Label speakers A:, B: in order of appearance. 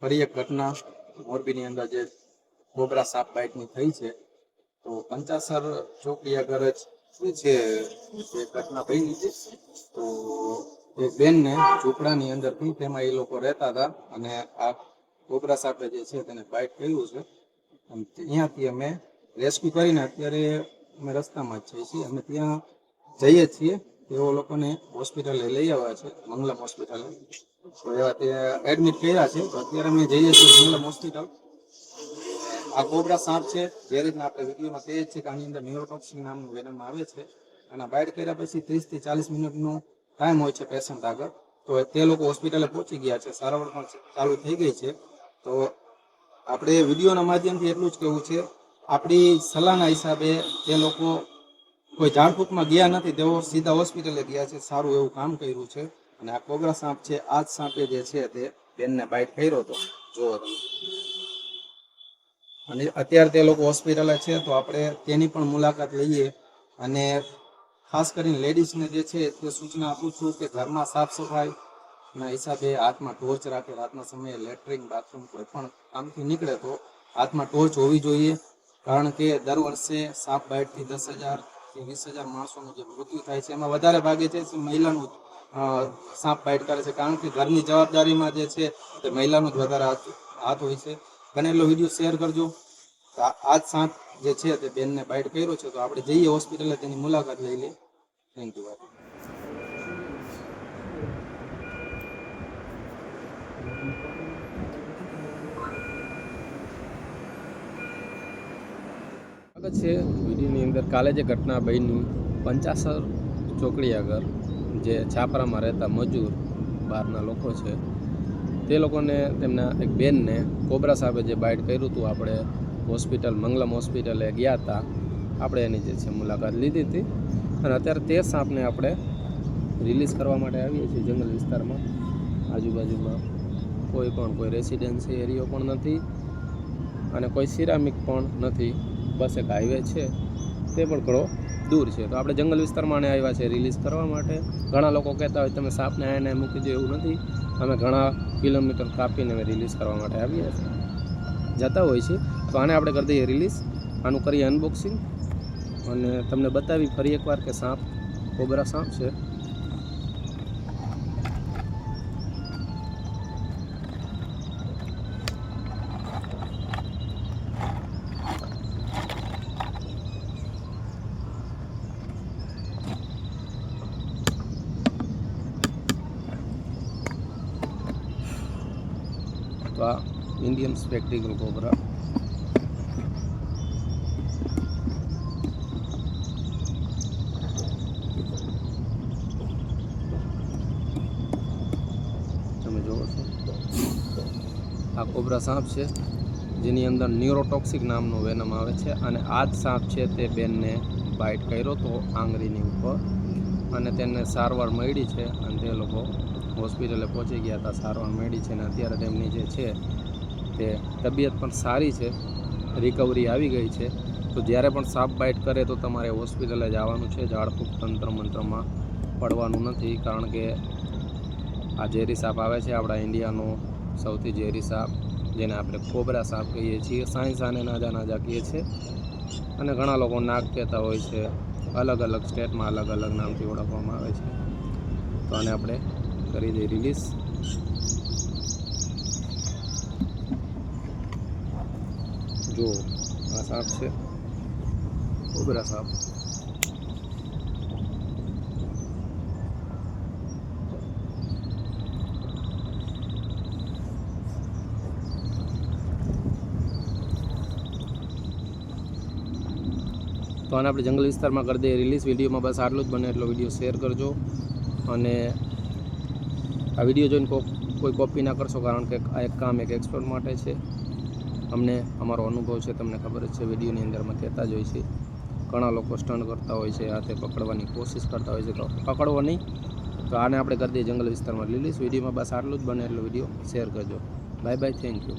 A: ફરી એક ઘટના મોરબીની અંદર જે કોબરા સાપ બાઇટની થઈ છે, તો પંચાસર ચોકડી આગળ જ શું છે એ ઘટના બની છે? તો એક બેનને ઝૂંપડાની અંદરથી તેમાં એ લોકો રહેતા હતા અને આ કોબરા સાપે જે છે તેને બાઇટ કર્યું છે. અહીંયાથી અમે રેસ્ક્યુ કરીને અત્યારે અમે રસ્તામાં જ છીએ. અમે ત્યાં જઈએ છીએ. તેઓ લોકોને હોસ્પિટલે લઈ આવ્યા છે, મંગલમ હોસ્પિટલે તો એવા તે એડમિટ કર્યા છે, તો અત્યારે અમે જઈએ છીએ મંગલમ હોસ્પિટલ આ કોબરા સાપ છે, જે રીતના આપણે વિડીયોમાં કહીએ છીએ કે આની અંદર ન્યુરોટોક્સિન નામનું વેનમ આવે છે, અને બાઇટ કર્યા પછી ત્રીસથી ચાલીસ મિનિટનો ટાઈમ હોય છે પેશન્ટ આગળ. તો તે લોકો હોસ્પિટલે પહોંચી ગયા છે, સારવાર પણ ચાલુ થઈ ગઈ છે. તો આપણે વિડીયોના માધ્યમથી એટલું જ કહેવું છે, આપણી સલાહના હિસાબે તે લોકો કોઈ ઝાડફૂંકમાં ગયા નથી, તેઓ સીધા હોસ્પિટલે ગયા છે, સારું એવું કામ કર્યું છે. અને આ કોગરા સાપ છે, આ જ સાપે જે છે તે બેનને બાઇટ કર્યો હતો. જુઓ તમે. અને અત્યારે તે લોકો હોસ્પિટલે છે, તો આપણે તેની પણ મુલાકાત લઈએ. અને ખાસ કરીને લેડીઝને જે છે, તે સૂચના આપું છું કે ઘરમાં સાફ સફાઈ ના હિસાબે હાથમાં ટોર્ચ રાખે, રાતના સમયે લેટરિન બાથરૂમ કોઈ પણ કામથી નીકળે તો હાથમાં ટોર્ચ હોવી જોઈએ. કારણ કે દર વર્ષે સાપ બાઇટથી દસ હજાર કે વીસ હજાર માણસોનું જે મૃત્યુ થાય છે, એમાં વધારે ભાગે છે મહિલાનું સાપ બાઇટ કરે છે. કારણ કે ઘરની જવાબદારીમાં જે છે, તે મહિલાનો જ વધારે હાથ હાથ હોય છે. બને એટલો વીડિયો શેર કરજો. આ જ સાપ જે છે તે બેનને બાઇટ કર્યો છે. તો આપણે જઈએ હોસ્પિટલે, તેની મુલાકાત લઈ લઈએ. થેન્ક યુ
B: સ્વાગત છે વિડીયોની અંદર કાલે જે ઘટના બની, પંચાસર ચોકડી આગળ જે છાપરામાં રહેતા મજૂર બહારના લોકો છે, તે લોકોને તેમના એક બેનને કોબરા સાહેબે જે બાઇટ કર્યું હતું, આપણે હોસ્પિટલ, મંગલમ હોસ્પિટલે ગયા હતા, આપણે એની જે છે મુલાકાત લીધી હતી. અને અત્યારે તે સાપને આપણે રિલીઝ કરવા માટે આવીએ છીએ જંગલ વિસ્તારમાં. આજુબાજુમાં કોઈ પણ, કોઈ રેસિડેન્સી એરિયો પણ નથી અને કોઈ સિરામિક પણ નથી. બસ એક હાઈવે છે, તે પણ ઘણો દૂર છે. તો આપણે જંગલ વિસ્તારમાં આને આવ્યા છે રિલીઝ કરવા માટે. ઘણા લોકો કહેતા હોય, તમે સાપને આને મૂકી દો, એવું નથી. અમે ઘણા કિલોમીટર કાપીને અમે રિલીઝ કરવા માટે આવીએ છીએ. જતા હોય છે તો આને આપણે કરી દઈએ રિલીઝ આનું કરીએ અનબોક્સિંગ અને તમને બતાવી ફરી એકવાર કે સાપ, કોબરા સાપ છે. તો આ ઇન્ડિયન ಗೊಬ್ಬರ તમે જોવો છો। આ કોબરા સાપ છે, જેની અંદર ન્યુરોટોક્સિક નામનું વેનમ આવે છે અને આ જ સાપ છે તે બેનને બાઇટ કર્યો તો આંગળીની ઉપર અને તેને સારવાર મળી છે અને તે લોકો હોસ્પિટલે પહોંચી ગયા હતા, સારવાર મેળી છે અને અત્યારે તેમની જે છે તે તબિયત પણ સારી છે રિકવરી આવી ગઈ છે. તો જ્યારે પણ સાપ બાઇટ કરે તો તમારે હોસ્પિટલે જવાનું છે, ઝાડફૂંક તંત્ર મંત્રમાં પડવાનું નથી, કારણ કે આ ઝેરી સાપ આવે છે, આપણા ઇન્ડિયાનો સૌથી ઝેરી સાપ, જેને આપણે કોબરા સાપ કહીએ છીએ. સાયન્સ આને નાજા નાજા કહીએ છીએ અને ઘણા લોકો નાગ કહેતા હોય છે. અલગ અલગ સ્ટેટમાં અલગ અલગ નામથી ઓળખવામાં આવે છે. તો આને આપણે કરી દે રિલીઝ જો, આ સાપ છે. કોબરા સાપ. તો આને આપણે જંગલ વિસ્તારમાં કરી દઈએ. રિલીઝ વિડીયોમાં બસ આટલું જ બને, એટલો વીડિયો શેર કરજો. અને આ વીડિયો જોઈને કોઈ કોપી ના કરશો કારણ કે આ એક કામ એક એક્સપર્ટ માટે છે. અમને અમારો અનુભવ છે, તમને ખબર જ છે, વિડીયોની અંદર અમે કહેતા જ હોય છે. ઘણા લોકો સ્ટન્ટ કરતા હોય છે, હાથે પકડવાની કોશિશ કરતા હોય છે. તો પકડવો નહીં. તો આને આપણે કરી જંગલ વિસ્તારમાં. લીલીશ વિડીયોમાં બસ આટલું જ બને એટલો વીડિયો શેર કરજો. Bye bye thank you